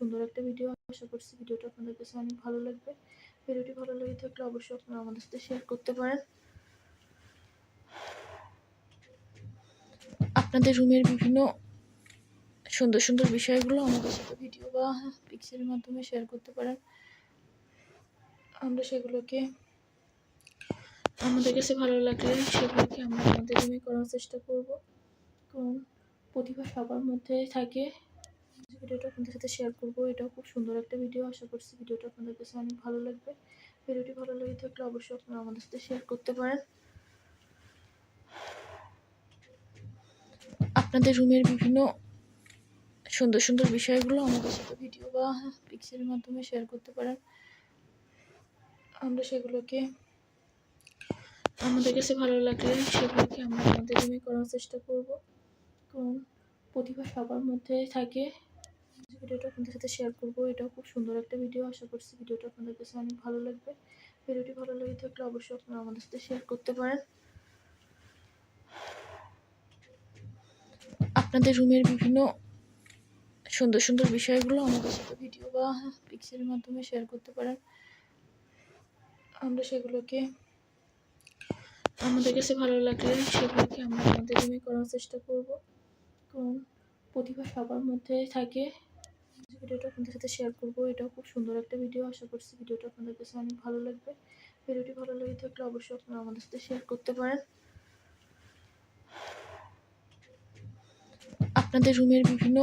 সুন্দর একটা ভিডিও আশা করছি ভিডিওটা আপনাদের কাছে অনেক ভালো লাগবে। ভিডিওটি ভালো লেগে থাকলে অবশ্যই আপনারা আমাদের সাথে শেয়ার করতে পারেন। আপনাদের রুমের বিভিন্ন সুন্দর সুন্দর বিষয়গুলো আমাদের সাথে ভিডিও বা পিকচারের মাধ্যমে শেয়ার করতে পারেন। আমরা সেগুলোকে আমাদের কাছে ভালো লাগলে সেগুলোকে আমরা আমাদের রুমে করার চেষ্টা করব। কারণ প্রতিভা সবার মধ্যে থাকে। ভিডিওটা আপনাদের সাথে শেয়ার করব। এটাও খুব সুন্দর একটা ভিডিও আশা করছি ভিডিওটা আপনাদের কাছে অনেক ভালো লাগবে। ভিডিওটি ভালো লেগে থাকলে অবশ্যই আপনারা আমাদের সাথে শেয়ার করতে পারেন। আপনাদের রুমের বিভিন্ন সুন্দর সুন্দর বিষয়গুলো আমাদের সাথে ভিডিও বা পিকচারের মাধ্যমে শেয়ার করতে পারেন। আমরা সেগুলোকে, আমাদের কাছে ভালো লাগলে সেগুলোকে আমরা আমাদের রুমে করার চেষ্টা করব। কারণ প্রতিভা সবার মধ্যে থাকে। ভিডিওটা আপনাদের সাথে শেয়ার করব। এটাও খুব সুন্দর একটা ভিডিও আশা করছি ভিডিওটা আপনাদের কাছে অনেক ভালো লাগবে। ভিডিওটি ভালো লেগে থাকলে অবশ্যই আপনারা আমাদের সাথে শেয়ার করতে পারেন। আপনাদের রুমের বিভিন্ন সুন্দর সুন্দর বিষয়গুলো আমাদের সাথে ভিডিও বা পিকচারের মাধ্যমে শেয়ার করতে পারেন। আমরা সেগুলোকে, আমাদের কাছে ভালো লাগলে সেগুলোকে আমরা আমাদের রুমে করার চেষ্টা করব। কারণ প্রতিভা সবার মধ্যে থাকে। ভিডিওটা আপনাদের সাথে শেয়ার করব। এটাও খুব সুন্দর একটা ভিডিও আশা করছি ভিডিওটা আপনাদের কাছে অনেক ভালো লাগবে। ভিডিওটি ভালো লেগে থাকলে অবশ্যই আপনারা আমাদের সাথে শেয়ার করতে পারেন। আপনাদের রুমের বিভিন্ন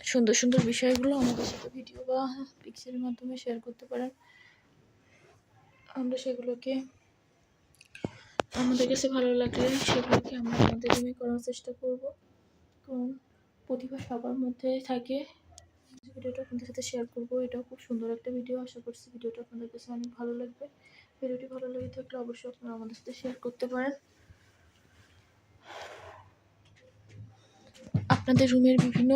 সুন্দর সুন্দর বিষয়গুলো আমাদের সাথে ভিডিও বা পিকচারের মাধ্যমে শেয়ার করতে পারেন। আমরা সেগুলোকে, আমাদের কাছে ভালো লাগলে সেগুলোকে আমরা আমাদের রুমে করার চেষ্টা করব। কারণ প্রতিভা সবার মধ্যে থাকে। ভিডিওটা আপনাদের সাথে শেয়ার করব। এটাও খুব সুন্দর একটা ভিডিও আশা করছি ভিডিওটা আপনাদের কাছে অনেক ভালো লাগবে। ভিডিওটি ভালো লেগে থাকলে অবশ্যই আপনারা আমাদের সাথে শেয়ার করতে পারেন। আপনাদের রুমের বিভিন্ন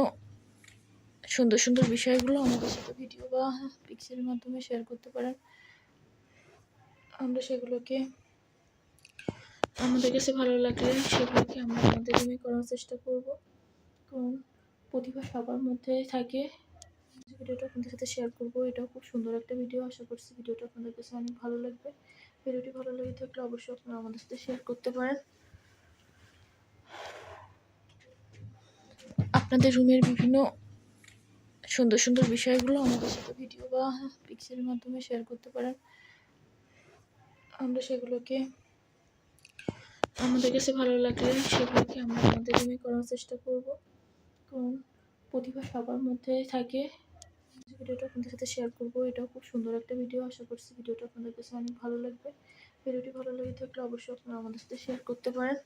সুন্দর সুন্দর বিষয়গুলো আমাদের সাথে ভিডিও বা পিকচারের মাধ্যমে শেয়ার করতে পারেন। আমরা সেগুলোকে, আমাদের কাছে ভালো লাগলে সেগুলোকে আমরা আমাদের রুমে করার চেষ্টা করব। কারণ প্রতিভা সবার মধ্যে থাকে। ভিডিওটা আপনাদের সাথে শেয়ার করব। এটাও খুব সুন্দর একটা ভিডিও আশা করছি ভিডিওটা আপনাদের কাছে অনেক ভালো লাগবে। ভিডিওটি ভালো লেগে থাকলে অবশ্যই আপনারা আমাদের সাথে শেয়ার করতে পারেন। আপনাদের রুমের বিভিন্ন সুন্দর সুন্দর বিষয়গুলো আমাদের সাথে ভিডিও বা পিকচারের মাধ্যমে শেয়ার করতে পারেন। আমরা সেগুলোকে, আমাদের কাছে ভালো লাগলে সেগুলোকে আমরা আমাদের রুমে করার চেষ্টা করব। কারণ প্রতিভা সবার মধ্যে থাকে। ভিডিওটা আপনাদের সাথে শেয়ার করব। এটাও খুব সুন্দর একটা ভিডিও আশা করছি ভিডিওটা আপনাদের কাছে অনেক ভালো লাগবে। ভিডিওটি ভালো লেগে থাকলে অবশ্যই আপনারা আমাদের সাথে শেয়ার করতে পারেন।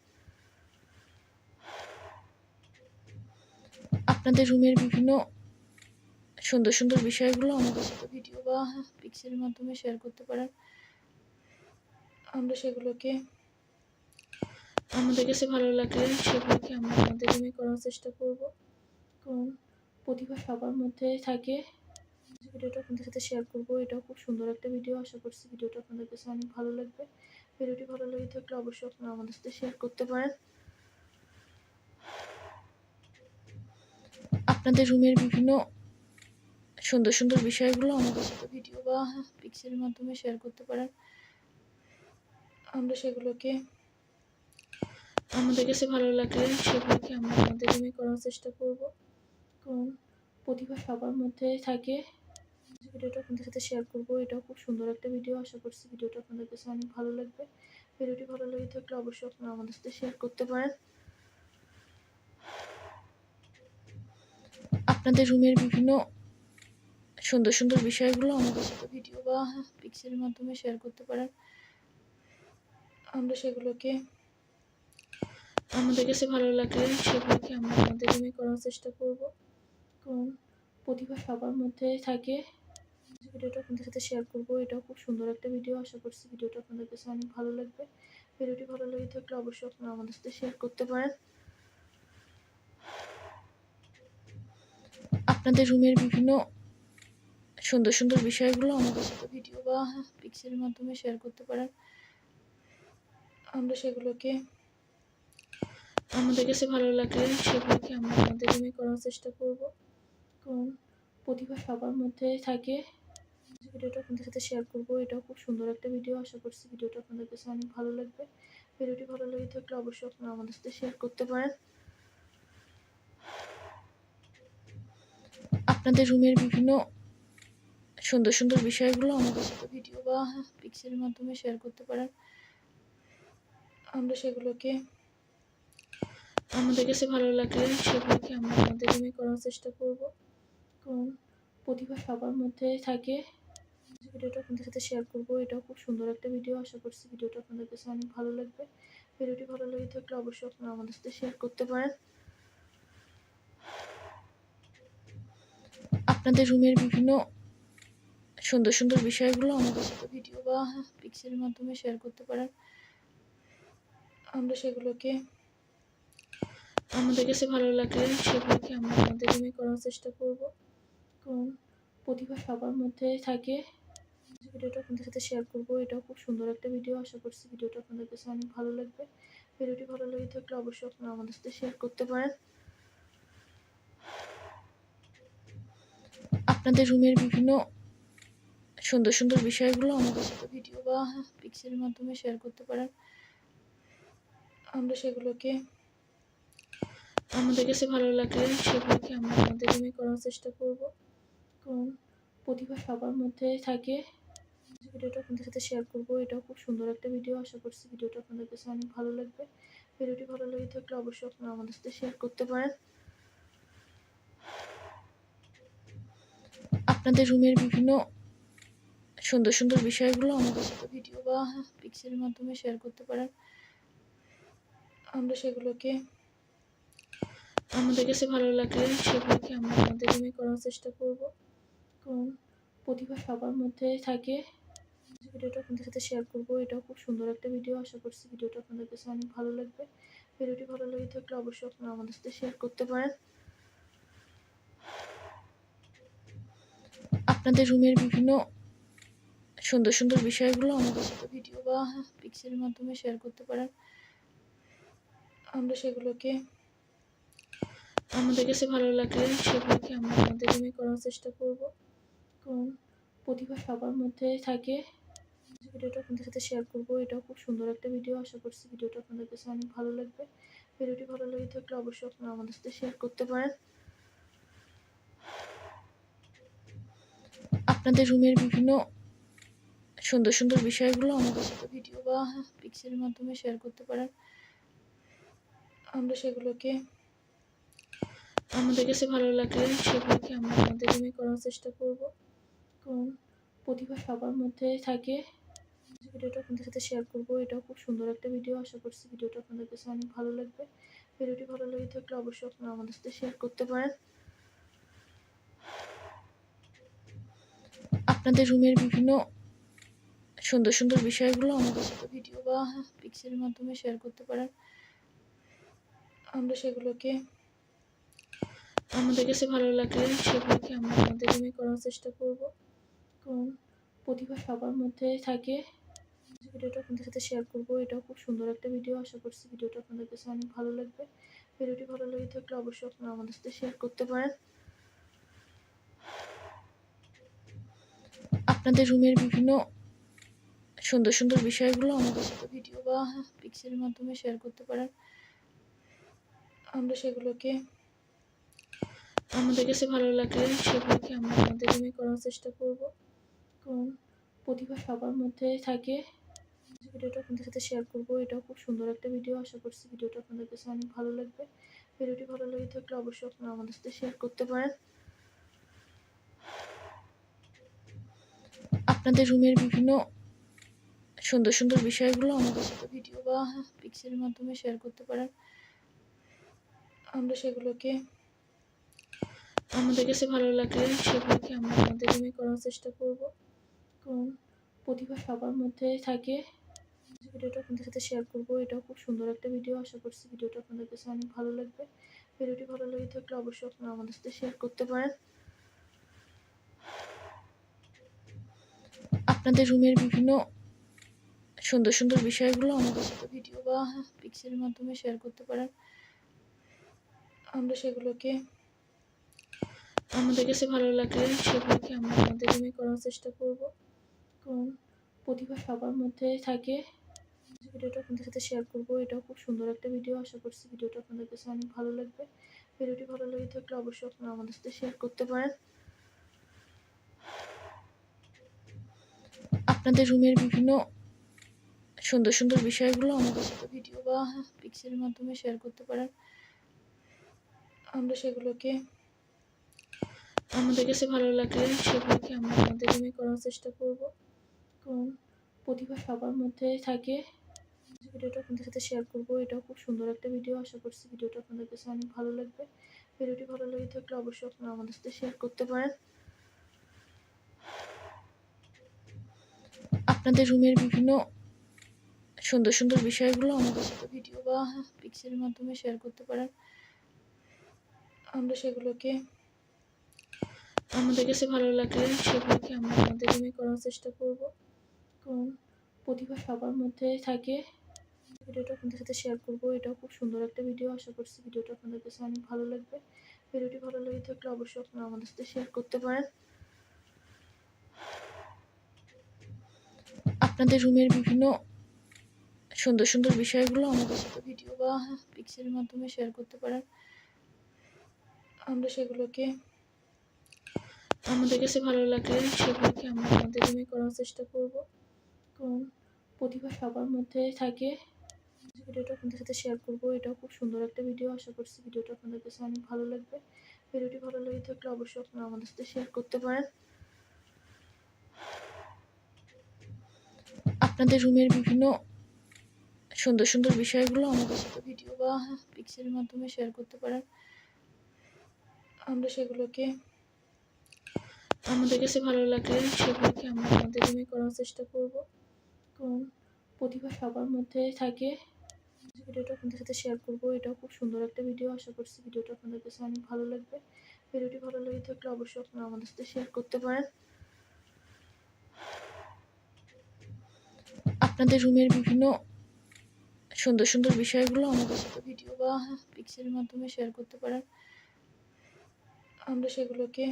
আপনাদের রুমের বিভিন্ন সুন্দর সুন্দর বিষয়গুলো আমাদের সাথে ভিডিও বা পিকচারের মাধ্যমে শেয়ার করতে পারেন। আমরা সেগুলোকে, আমাদের কাছে ভালো লাগলে সেগুলোকে আমরা আমাদের রুমে করার চেষ্টা করব। কারণ প্রতিভা সবার মধ্যে থাকে। ভিডিওটা আপনাদের সাথে শেয়ার করব। এটাও খুব সুন্দর একটা ভিডিও আশা করছি ভিডিওটা আপনাদের কাছে অনেক ভালো লাগবে। ভিডিওটি ভালো লেগে থাকলে অবশ্যই আপনারা আমাদের সাথে শেয়ার করতে পারেন। আপনাদের রুমের বিভিন্ন সুন্দর সুন্দর বিষয়গুলো আমাদের সাথে ভিডিও বা পিকচারের মাধ্যমে শেয়ার করতে পারেন। আমরা সেগুলোকে, আমাদের কাছে ভালো লাগলে সেগুলোকে আমরা আমাদের রুমে করার চেষ্টা করব। কারণ প্রতিভা সবার মধ্যে থাকে। ভিডিওটা আপনাদের সাথে শেয়ার করব। এটাও খুব সুন্দর একটা ভিডিও আশা করছি ভিডিওটা আপনাদের কাছে অনেক ভালো লাগবে। ভিডিওটি ভালো লেগে থাকলে অবশ্যই আপনারা আমাদের সাথে শেয়ার করতে পারেন। আপনাদের রুমের বিভিন্ন সুন্দর সুন্দর বিষয়গুলো আমাদের সাথে ভিডিও বা পিকচারের মাধ্যমে শেয়ার করতে পারেন। আমরা সেগুলোকে, আমাদের কাছে ভালো লাগলে সেগুলোকে আমরা আমাদের রুমে করার চেষ্টা করব। কারণ প্রতিভা সবার মধ্যে থাকে। ভিডিওটা আপনাদের সাথে শেয়ার করব। এটাও খুব সুন্দর একটা ভিডিও আশা করছি ভিডিওটা আপনাদের কাছে অনেক ভালো লাগবে। ভিডিওটি ভালো লেগে থাকলে অবশ্যই আপনারা আমাদের সাথে শেয়ার করতে পারেন। আপনাদের রুমের বিভিন্ন সুন্দর সুন্দর বিষয়গুলো আমাদের সাথে ভিডিও বা পিকচারের মাধ্যমে শেয়ার করতে পারেন। আমরা সেগুলোকে, আমাদের কাছে ভালো লাগলে সেগুলোকে আমরা আমাদের রুমে করার চেষ্টা করব। কারণ প্রতিভা সবার মধ্যে থাকে। ভিডিওটা আপনাদের সাথে শেয়ার করব। এটাও খুব সুন্দর একটা ভিডিও আশা করছি ভিডিওটা আপনাদের কাছে অনেক ভালো লাগবে। ভিডিওটি ভালো লেগে থাকলে অবশ্যই আপনারা আমাদের সাথে শেয়ার করতে পারেন। আপনাদের রুমের বিভিন্ন সুন্দর সুন্দর বিষয়গুলো আমাদের সাথে ভিডিও বা পিকচারের মাধ্যমে শেয়ার করতে পারেন। আমরা সেগুলোকে, আমাদের কাছে ভালো লাগলে সেগুলোকে আমরা আমাদের রুমে করার চেষ্টা করব। কারণ প্রতিভা সবার মধ্যে থাকে। ভিডিওটা আপনাদের সাথে শেয়ার করব। এটাও খুব সুন্দর একটা ভিডিও আশা করছি ভিডিওটা আপনাদের কাছে অনেক ভালো লাগবে। ভিডিওটি ভালো লেগে থাকলে অবশ্যই আপনারা আমাদের সাথে শেয়ার করতে পারেন। আপনাদের রুমের বিভিন্ন সুন্দর সুন্দর বিষয়গুলো আমাদের সাথে ভিডিও বা পিকচারের মাধ্যমে শেয়ার করতে পারেন। আমরা সেগুলোকে, আমাদের কাছে ভালো লাগলে সেগুলোকে আমরা আমাদের রুমে করার চেষ্টা করব। কারণ প্রতিভা সবার মধ্যে থাকে। ভিডিওটা আপনাদের সাথে শেয়ার করব। এটাও খুব সুন্দর একটা ভিডিও আশা করছি ভিডিওটা আপনাদের কাছে অনেক ভালো লাগবে। ভিডিওটি ভালো লেগে থাকলে অবশ্যই আপনারা আমাদের সাথে শেয়ার করতে পারেন। আপনাদের রুমের বিভিন্ন সুন্দর সুন্দর বিষয়গুলো আমাদের সাথে ভিডিও বা পিকচারের মাধ্যমে শেয়ার করতে পারেন। আমরা সেগুলোকে, আমাদের কাছে ভালো লাগলে সেগুলোকে আমরা আমাদের রুমে করার চেষ্টা করব। কারণ প্রতিভা সবার মধ্যে থাকে। ভিডিওটা আপনাদের সাথে শেয়ার করব। এটাও খুব সুন্দর একটা ভিডিও আশা করছি ভিডিওটা আপনাদের কাছে অনেক ভালো লাগবে। ভিডিওটি ভালো লেগে থাকলে অবশ্যই আপনারা আমাদের সাথে শেয়ার করতে পারেন। আপনাদের রুমের বিভিন্ন সুন্দর সুন্দর বিষয়গুলো আমাদের সাথে ভিডিও বা পিকচারের মাধ্যমে শেয়ার করতে পারেন। আমরা সেগুলোকে, আমাদের কাছে ভালো লাগলে সেগুলোকে আমরা আমাদের রুমে করার চেষ্টা করব। কারণ প্রতিভা সবার মধ্যে থাকে। ভিডিওটা আপনাদের সাথে শেয়ার করব। এটাও খুব সুন্দর একটা ভিডিও আশা করছি ভিডিওটা আপনাদের কাছে অনেক ভালো লাগবে। ভিডিওটি ভালো লেগে থাকলে অবশ্যই আপনারা আমাদের সাথে শেয়ার করতে পারেন। আপনাদের রুমের বিভিন্ন সুন্দর সুন্দর বিষয়গুলো আমাদের সাথে ভিডিও বা পিকচারের মাধ্যমে শেয়ার করতে পারেন। আমরা সেগুলোকে, আমাদের কাছে ভালো লাগলে সেগুলোকে আমরা আমাদের রুমে করার চেষ্টা করব। কারণ প্রতিভা সবার মধ্যে থাকে। ভিডিওটা আপনাদের সাথে শেয়ার করব। এটাও খুব সুন্দর একটা ভিডিও আশা করছি ভিডিওটা আপনাদের কাছে অনেক ভালো লাগবে। ভিডিওটি ভালো লেগে থাকলে অবশ্যই আপনারা আমাদের সাথে শেয়ার করতে পারেন। আপনাদের রুমের বিভিন্ন সুন্দর সুন্দর বিষয়গুলো আমাদের সাথে ভিডিও বা পিকচারের মাধ্যমে শেয়ার করতে পারেন। আমরা সেগুলোকে, আমাদের কাছে ভালো লাগলে সেগুলোকে আমরা আমাদের রুমে করার চেষ্টা করব। কারণ প্রতিভা সবার মধ্যে থাকে। ভিডিওটা আপনাদের সাথে শেয়ার করব। এটাও খুব সুন্দর একটা ভিডিও আশা করছি ভিডিওটা আপনাদের কাছে অনেক ভালো লাগবে। ভিডিওটি ভালো লেগে থাকলে অবশ্যই আপনারা আমাদের সাথে শেয়ার করতে পারেন। আপনাদের রুমের বিভিন্ন সুন্দর সুন্দর বিষয়গুলো আমাদের সাথে ভিডিও বা পিকচারের মাধ্যমে শেয়ার করতে পারেন। আমরা সেগুলোকে, আমাদের কাছে ভালো লাগলে সেগুলোকে আমরা আমাদের রুমে করার চেষ্টা করব। কারণ প্রতিভা সবার মধ্যে থাকে। ভিডিওটা আপনাদের সাথে শেয়ার করব। এটাও খুব সুন্দর একটা ভিডিও আশা করছি ভিডিওটা আপনাদের কাছে অনেক ভালো লাগবে। ভিডিওটি ভালো লেগে থাকলে অবশ্যই আপনারা আমাদের সাথে শেয়ার করতে পারেন। আপনাদের রুমের বিভিন্ন সুন্দর সুন্দর বিষয়গুলো আমাদের সাথে ভিডিও বা পিকচারের মাধ্যমে শেয়ার করতে পারেন। আমরা সেগুলোকে, আমাদের কাছে ভালো লাগলে সেগুলোকে আমরা আমাদের রুমে করার চেষ্টা করব। কারণ প্রতিভা সবার মধ্যে থাকে। ভিডিওটা আপনাদের সাথে শেয়ার করব। এটাও খুব সুন্দর একটা ভিডিও আশা করছি ভিডিওটা আপনাদের কাছে অনেক ভালো লাগবে। ভিডিওটি ভালো লেগে থাকলে অবশ্যই আপনারা আমাদের সাথে শেয়ার করতে পারেন। আপনাদের রুমের বিভিন্ন সুন্দর সুন্দর বিষয়গুলো আমাদের সাথে ভিডিও বা পিকচারের মাধ্যমে শেয়ার করতে পারেন। আমরা সেগুলোকে, আমাদের কাছে ভালো লাগলে সেগুলোকে আমরা আমাদের রুমে করার চেষ্টা করব। কারণ প্রতিভা সবার মধ্যে থাকে। ভিডিওটা আপনাদের সাথে শেয়ার করব। এটাও খুব সুন্দর একটা ভিডিও আশা করছি ভিডিওটা আপনাদের কাছে অনেক ভালো লাগবে। ভিডিওটি ভালো লেগে থাকলে অবশ্যই আপনারা আমাদের সাথে শেয়ার করতে পারেন। আপনাদের রুমের বিভিন্ন সুন্দর সুন্দর বিষয়গুলো আমাদের সাথে ভিডিও বা পিকচারের মাধ্যমে শেয়ার করতে পারেন। আমরা সেগুলোকে, আমাদের কাছে ভালো লাগলে সেগুলোকে আমরা আমাদের রুমে করার চেষ্টা করব। কারণ প্রতিভা সবার মধ্যে থাকে। ভিডিওটা আপনাদের সাথে শেয়ার করব। এটাও খুব সুন্দর একটা ভিডিও আশা করছি ভিডিওটা আপনাদের কাছে অনেক ভালো লাগবে। ভিডিওটি ভালো লেগে থাকলে অবশ্যই আপনারা আমাদের সাথে শেয়ার করতে পারেন। আপনাদের রুমের বিভিন্ন সুন্দর সুন্দর বিষয়গুলো আমাদের সাথে ভিডিও বা পিকচারের মাধ্যমে শেয়ার করতে পারেন। আমরা সেগুলোকে, আমাদের কাছে ভালো লাগলে সেগুলোকে আমরা আমাদের রুমে করার চেষ্টা করব। কারণ প্রতিভা সবার মধ্যে থাকে। ভিডিওটা আপনাদের সাথে শেয়ার করব। এটাও খুব সুন্দর একটা ভিডিও আশা করছি ভিডিওটা আপনাদের কাছে অনেক ভালো লাগবে। ভিডিওটি ভালো লেগে থাকলে অবশ্যই আপনারা আমাদের সাথে শেয়ার করতে পারেন। আপনাদের রুমের বিভিন্ন সুন্দর সুন্দর বিষয়গুলো আমাদের সাথে ভিডিও বা পিকচারের মাধ্যমে শেয়ার করতে পারেন। আমরা সেগুলোকে, আমাদের কাছে ভালো লাগলে সেগুলোকে আমরা আমাদের রুমে করার চেষ্টা করব। কারণ প্রতিভা সবার মধ্যে থাকে। ভিডিওটা আপনাদের সাথে শেয়ার করব। এটাও খুব সুন্দর একটা ভিডিও আশা করছি ভিডিওটা আপনাদের কাছে অনেক ভালো লাগবে। ভিডিওটি ভালো লেগে থাকলে অবশ্যই আপনারা আমাদের সাথে শেয়ার করতে পারেন। আপনাদের রুমের বিভিন্ন সুন্দর সুন্দর বিষয়গুলো আমাদের সাথে ভিডিও বা পিকচারের মাধ্যমে শেয়ার করতে পারেন। আমরা সেগুলোকে, আমাদের কাছে ভালো লাগলে সেগুলোকে আমরা আমাদের রুমে করার চেষ্টা করব। কারণ প্রতিভা সবার মধ্যে থাকে। ভিডিওটা আপনাদের সাথে শেয়ার করব। এটাও খুব সুন্দর একটা ভিডিও আশা করছি ভিডিওটা আপনাদের কাছে অনেক ভালো লাগবে। ভিডিওটি ভালো লেগে থাকলে অবশ্যই আপনারা আমাদের সাথে শেয়ার করতে পারেন। আপনাদের রুমের বিভিন্ন সুন্দর সুন্দর বিষয়গুলো আমাদের সাথে ভিডিও বা পিকচারের মাধ্যমে শেয়ার করতে পারেন। আমরা সেগুলোকে, আমাদের কাছে ভালো লাগলে সেগুলোকে আমরা আমাদের রুমে করার চেষ্টা করব। কারণ প্রতিভা সবার মধ্যে থাকে। ভিডিওটা আপনাদের সাথে শেয়ার করব। এটাও খুব সুন্দর একটা ভিডিও আশা করছি ভিডিওটা আপনাদের কাছে অনেক ভালো লাগবে। ভিডিওটি ভালো লেগে থাকলে অবশ্যই আপনারা আমাদের সাথে শেয়ার করতে পারেন। আপনাদের রুমের বিভিন্ন সুন্দর সুন্দর বিষয়গুলো আমাদের সাথে ভিডিও বা পিকচারের মাধ্যমে শেয়ার করতে পারেন। আমরা সেগুলোকে,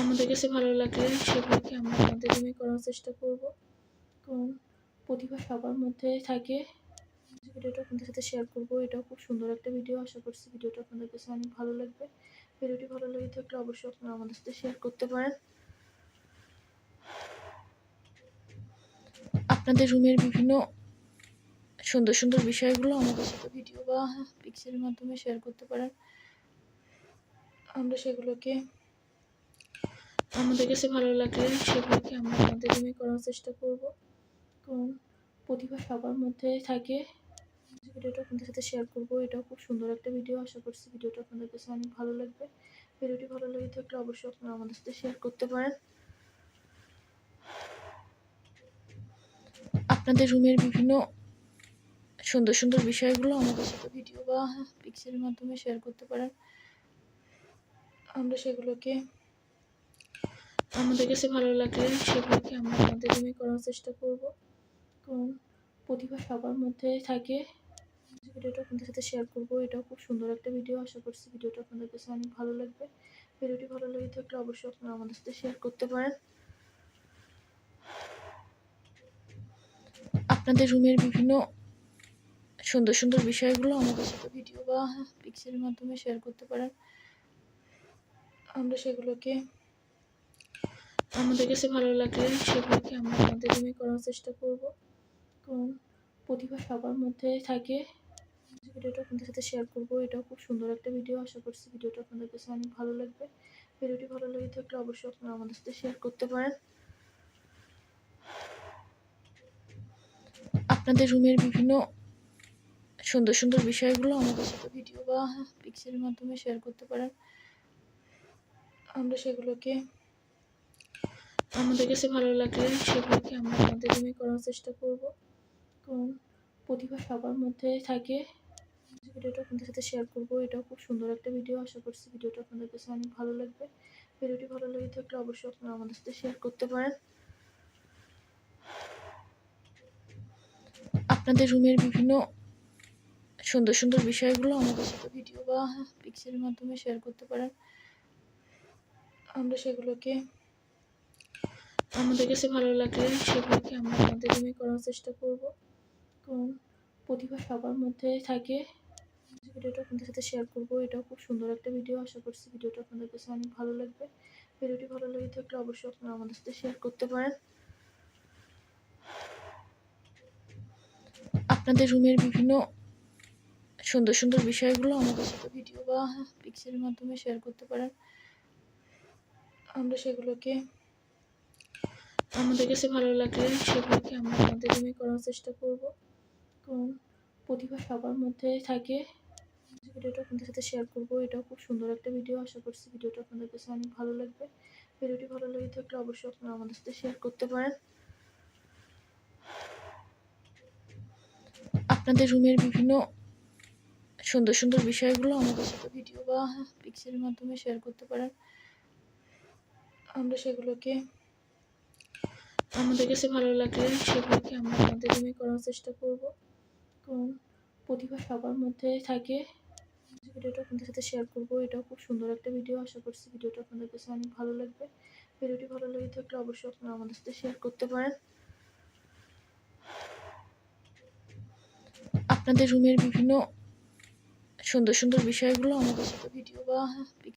আমাদের কাছে ভালো লাগলে সেগুলোকে আমরা আমাদের রুমে করার চেষ্টা করব। কারণ প্রতিভা সবার মধ্যে থাকে। ভিডিওটা আপনাদের সাথে শেয়ার করব। এটাও খুব সুন্দর একটা ভিডিও আশা করছি ভিডিওটা আপনাদের কাছে অনেক ভালো লাগবে। ভিডিওটি ভালো লেগে থাকলে অবশ্যই আপনারা আমাদের সাথে শেয়ার করতে পারেন। আপনাদের রুমের বিভিন্ন সুন্দর সুন্দর বিষয়গুলো আমাদের সাথে ভিডিও বা পিকচারের মাধ্যমে শেয়ার করতে পারেন। আমরা সেগুলোকে, আমাদের কাছে ভালো লাগলে সেগুলোকে আমরা আমাদের রুমে করার চেষ্টা করব। কারণ প্রতিভা সবার মধ্যে থাকে। ভিডিওটা আপনাদের সাথে শেয়ার করব। এটাও খুব সুন্দর একটা ভিডিও আশা করছি ভিডিওটা আপনাদের কাছে অনেক ভালো লাগবে। ভিডিওটি ভালো লেগে থাকলে অবশ্যই আপনারা আমাদের সাথে শেয়ার করতে পারেন। আপনাদের রুমের বিভিন্ন সুন্দর সুন্দর বিষয়গুলো আমাদের সাথে ভিডিও বা পিকচারের মাধ্যমে শেয়ার করতে পারেন। আমরা সেগুলোকে, আমাদের কাছে ভালো লাগলে সেগুলোকে আমরা আমাদের রুমে করার চেষ্টা করব। কারণ প্রতিভা সবার মধ্যে থাকে। ভিডিওটা আপনাদের সাথে শেয়ার করব। এটাও খুব সুন্দর একটা ভিডিও আশা করছি ভিডিওটা আপনাদের কাছে অনেক ভালো লাগবে। ভিডিওটি ভালো লেগে থাকলে অবশ্যই আপনারা আমাদের সাথে শেয়ার করতে পারেন। আপনাদের রুমের বিভিন্ন সুন্দর সুন্দর বিষয়গুলো আমাদের সাথে ভিডিও বা পিকচারের মাধ্যমে শেয়ার করতে পারেন। আমরা সেগুলোকে, আমাদের কাছে ভালো লাগলে সেগুলোকে আমরা আমাদের রুমে করার চেষ্টা করব। কারণ প্রতিভা সবার মধ্যে থাকে। ভিডিওটা আপনাদের সাথে শেয়ার করব। এটাও খুব সুন্দর একটা ভিডিও আশা করছি ভিডিওটা আপনাদের কাছে অনেক ভালো লাগবে। ভিডিওটি ভালো লেগে থাকলে অবশ্যই আপনারা আমাদের সাথে শেয়ার করতে পারেন। আপনাদের রুমের বিভিন্ন সুন্দর সুন্দর বিষয়গুলো আমাদের সাথে ভিডিও বা পিকচারের মাধ্যমে শেয়ার করতে পারেন। আমরা সেগুলোকে, আমাদের কাছে ভালো লাগলে সেগুলোকে আমরা আমাদের রুমে করার চেষ্টা করব। কারণ প্রতিভা সবার মধ্যে থাকে। ভিডিওটা আপনাদের সাথে শেয়ার করব। এটাও খুব সুন্দর একটা ভিডিও আশা করছি ভিডিওটা আপনাদের কাছে অনেক ভালো লাগবে। ভিডিওটি ভালো লেগে থাকলে অবশ্যই আপনারা আমাদের সাথে শেয়ার করতে পারেন। আপনাদের রুমের বিভিন্ন সুন্দর সুন্দর বিষয়গুলো আমাদের সাথে ভিডিও বা পিকচারের মাধ্যমে শেয়ার করতে পারেন। আমরা সেগুলোকে, আমাদের কাছে ভালো লাগলে সেগুলোকে আমরা আমাদের রুমে করার চেষ্টা করব। কারণ প্রতিভা সবার মধ্যে থাকে। ভিডিওটা আপনাদের সাথে শেয়ার করব। এটাও খুব সুন্দর একটা ভিডিও আশা করছি ভিডিওটা আপনাদের কাছে অনেক ভালো লাগবে। ভিডিওটি ভালো লেগে থাকলে অবশ্যই আপনারা আমাদের সাথে শেয়ার করতে পারেন। আপনাদের রুমের বিভিন্ন সুন্দর সুন্দর বিষয়গুলো আমাদের সাথে ভিডিও বা পিকচারের মাধ্যমে শেয়ার করতে পারেন। আমরা সেগুলোকে, আমাদের কাছে ভালো লাগলে সেগুলোকে আমরা আমাদের রুমে করার চেষ্টা করব। কারণ প্রতিভা সবার মধ্যে থাকে। ভিডিওটা আপনাদের সাথে শেয়ার করব। এটাও খুব সুন্দর একটা ভিডিও আশা করছি ভিডিওটা আপনাদের কাছে অনেক ভালো লাগবে। ভিডিওটি ভালো লেগে থাকলে অবশ্যই আপনারা আমাদের সাথে শেয়ার করতে পারেন। আপনাদের রুমের বিভিন্ন সুন্দর সুন্দর বিষয়গুলো আমাদের সাথে ভিডিও বা পিকচারের মাধ্যমে শেয়ার করতে পারেন। আমরা সেগুলোকে, আমাদের কাছে ভালো লাগলে সেগুলোকে আমরা আমাদের রুমে করার চেষ্টা করব। কারণ প্রতিভা সবার মধ্যে থাকে। ভিডিওটা আপনাদের সাথে শেয়ার করব। এটাও খুব সুন্দর একটা ভিডিও আশা করছি ভিডিওটা আপনাদের কাছে অনেক ভালো লাগবে। ভিডিওটি ভালো লেগে থাকলে অবশ্যই আপনারা আমাদের সাথে শেয়ার করতে পারেন। আপনাদের রুমের বিভিন্ন সুন্দর সুন্দর বিষয়গুলো আমাদের সাথে ভিডিও বা